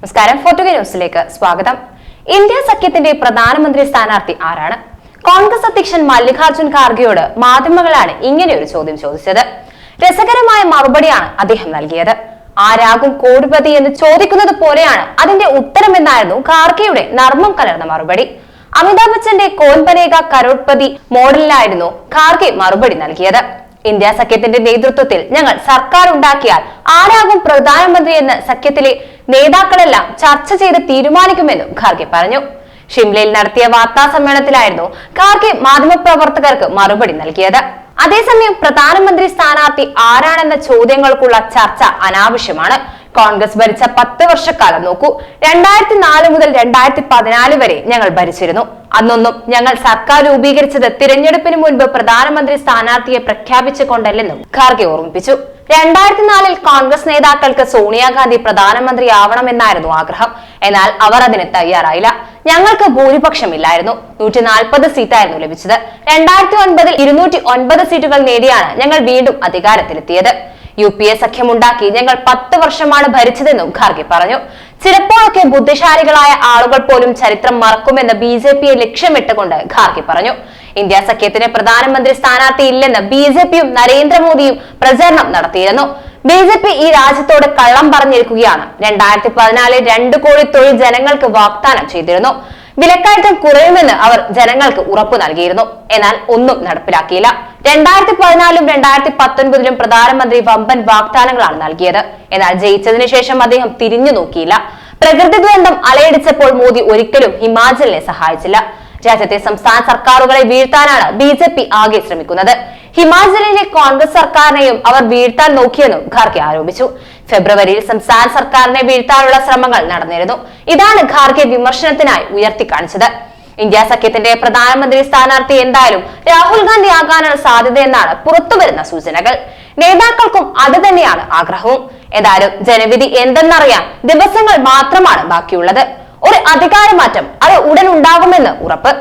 നമസ്കാരം. ഫോർട്ടുഗ ന്യൂസിലേക്ക് സ്വാഗതം. ഇന്ത്യ സഖ്യത്തിന്റെ പ്രധാനമന്ത്രി സ്ഥാനാർത്ഥി ആരാണ്? കോൺഗ്രസ് അധ്യക്ഷൻ മല്ലികാർജുൻ ഖാർഗെയോട് മാധ്യമങ്ങളാണ് ഇങ്ങനെ ഒരു ചോദ്യം ചോദിച്ചത്. രസകരമായ മറുപടിയാണ് അദ്ദേഹം നൽകിയത്. ആരാകും കോടിപതി എന്ന് ചോദിക്കുന്നത് പോലെയാണ് അതിന്റെ ഉത്തരമെന്നായിരുന്നു ഖാർഗെയുടെ നർമ്മം കലർന്ന മറുപടി. അമിതാഭ് ബച്ചന്റെ കോൻപനേക കരോഡ്പതി മോഡലിലായിരുന്നു ഖാർഗെ മറുപടി നൽകിയത്. ഇന്ത്യ സഖ്യത്തിന്റെ നേതൃത്വത്തിൽ ഞങ്ങൾ സർക്കാർ ഉണ്ടാക്കിയാൽ ആരാകും പ്രധാനമന്ത്രി എന്ന് സഖ്യത്തിലെ നേതാക്കളെല്ലാം ചർച്ച ചെയ്ത് തീരുമാനിക്കുമെന്നും ഖാർഗെ പറഞ്ഞു. ഷിംലയിൽ നടത്തിയ വാർത്താ സമ്മേളനത്തിലായിരുന്നു ഖാർഗെ മാധ്യമപ്രവർത്തകർക്ക് മറുപടി നൽകിയത്. അതേസമയം പ്രധാനമന്ത്രി സ്ഥാനാർത്ഥി ആരാണെന്ന ചോദ്യങ്ങൾക്കുള്ള ചർച്ച അനാവശ്യമാണ്. കോൺഗ്രസ് ഭരിച്ച പത്ത് വർഷക്കാലം നോക്കൂ. രണ്ടായിരത്തി നാല് മുതൽ രണ്ടായിരത്തി പതിനാല് വരെ ഞങ്ങൾ ഭരിച്ചിരുന്നു. അന്നൊന്നും ഞങ്ങൾ സർക്കാർ രൂപീകരിച്ചത് തിരഞ്ഞെടുപ്പിന് മുൻപ് പ്രധാനമന്ത്രി സ്ഥാനാർത്ഥിയെ പ്രഖ്യാപിച്ചുകൊണ്ടല്ലെന്നും ഖാർഗെ ഓർമ്മിപ്പിച്ചു. രണ്ടായിരത്തി നാലിൽ കോൺഗ്രസ് നേതാക്കൾക്ക് സോണിയാഗാന്ധി പ്രധാനമന്ത്രി ആവണമെന്നായിരുന്നു ആഗ്രഹം. എന്നാൽ അവർ അതിന് തയ്യാറായില്ല. ഞങ്ങൾക്ക് ഭൂരിപക്ഷമില്ലായിരുന്നു. നൂറ്റി നാൽപ്പത് സീറ്റായിരുന്നു ലഭിച്ചത്. രണ്ടായിരത്തി ഒൻപതിൽ ഇരുന്നൂറ്റി ഒൻപത് സീറ്റുകൾ നേടിയാണ് ഞങ്ങൾ വീണ്ടും അധികാരത്തിലെത്തിയത്. യു പി എ സഖ്യമുണ്ടാക്കി ഞങ്ങൾ പത്ത് വർഷമാണ് ഭരിച്ചതെന്നും ഖാർഗെ പറഞ്ഞു. ചിലപ്പോഴൊക്കെ ബുദ്ധിശാലികളായ ആളുകൾ പോലും ചരിത്രം മറക്കുമെന്ന് ബി ജെ പിയെ ലക്ഷ്യമിട്ടുകൊണ്ട് ഖാർഗെ പറഞ്ഞു. ഇന്ത്യ സഖ്യത്തിന് പ്രധാനമന്ത്രി സ്ഥാനാർത്ഥി ഇല്ലെന്ന് ബി ജെ പിയും നരേന്ദ്രമോദിയും പ്രചരണം നടത്തിയിരുന്നു. ബി ജെ പി ഈ രാജ്യത്തോട് കള്ളം പറഞ്ഞിരിക്കുകയാണ്. രണ്ടായിരത്തി പതിനാലിൽ രണ്ടു കോടി തൊഴിൽ ജനങ്ങൾക്ക് വാഗ്ദാനം ചെയ്തിരുന്നു. വിലക്കയറ്റം കുറയുമെന്ന് അവർ ജനങ്ങൾക്ക് ഉറപ്പു നൽകിയിരുന്നു. എന്നാൽ ഒന്നും നടപ്പിലാക്കിയില്ല. രണ്ടായിരത്തി പതിനാലും രണ്ടായിരത്തി പത്തൊൻപതിലും പ്രധാനമന്ത്രി വമ്പൻ വാഗ്ദാനങ്ങളാണ് നൽകിയത്. എന്നാൽ ജയിച്ചതിന് ശേഷം അദ്ദേഹം തിരിഞ്ഞു നോക്കിയില്ല. പ്രകൃതി ദുരന്തം അലയടിച്ചപ്പോൾ മോദി ഒരിക്കലും ഹിമാചലിനെ സഹായിച്ചില്ല. രാജ്യത്തെ സംസ്ഥാന സർക്കാരുകളെ വീഴ്ത്താനാണ് ബി ജെ പി ആകെ ശ്രമിക്കുന്നത്. ഹിമാചലിലെ കോൺഗ്രസ് സർക്കാരിനെയും അവർ വീഴ്ത്താൻ നോക്കിയെന്നും ഖാർഗെ ആരോപിച്ചു. ഫെബ്രുവരിയിൽ സംസ്ഥാന സർക്കാരിനെ വീഴ്ത്താനുള്ള ശ്രമങ്ങൾ നടന്നിരുന്നു. ഇതാണ് ഖാർഗെ വിമർശനത്തിനായി ഉയർത്തിക്കാണിച്ചത് ഇന്ത്യ സഖ്യത്തിന്റെ പ്രധാനമന്ത്രി സ്ഥാനാർത്ഥി എന്തായാലും രാഹുൽ ഗാന്ധി ആകാനാണ് സാധ്യതയെന്നാണ് പുറത്തുവരുന്ന സൂചനകൾ. നേതാക്കൾക്കും അത് തന്നെയാണ് ആഗ്രഹവും. ഏതായാലും ജനവിധി എന്തെന്നറിയാൻ ദിവസങ്ങൾ മാത്രമാണ് ബാക്കിയുള്ളത്. ഒരു അധികാരമാറ്റം അത് ഉടൻ ഉണ്ടാകുമെന്ന് ഉറപ്പ്.